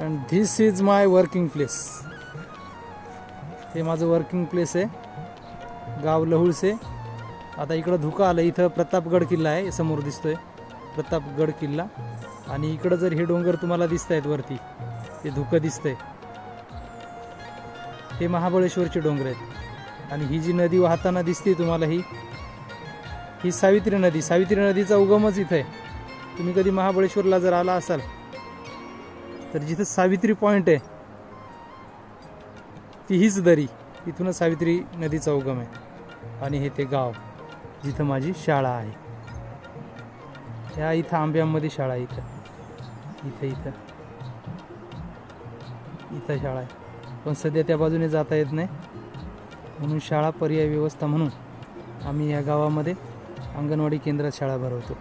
And this is my working place हे माझं working place आहे. गाव लहुळसे. आता इकडं धुकं आलं. इथं प्रतापगड किल्ला आहे. समोर दिसतोय. प्रतापगड किल्ला. आणि इकडं जर हे डोंगर तुम्हाला दिसत आहेत वरती ते धुकं दिसतंय. हे महाबळेश्वरचे डोंगर आहेत. आणि ही जी नदी वाहताना दिसते तुम्हाला ही ही सावित्री नदी. सावित्री नदीचा उगमच इथं आहे. तुम्ही कधी महाबळेश्वरला जर आला असाल तर जिथं सावित्री पॉईंट आहे ती हीच दरी. इथूनच सावित्री नदीचा उगम आहे. आणि हे ते गाव जिथं माझी शाळा आहे. ह्या इथं आंब्यांमध्ये शाळा आहे इथं. इथं इथं. इथं शाळा आहे. पण सध्या त्या बाजूने जाता येत नाही. म्हणून शाळा पर्याय व्यवस्था म्हणून आम्ही या गावामध्ये अंगणवाडी केंद्रात शाळा भरवतो.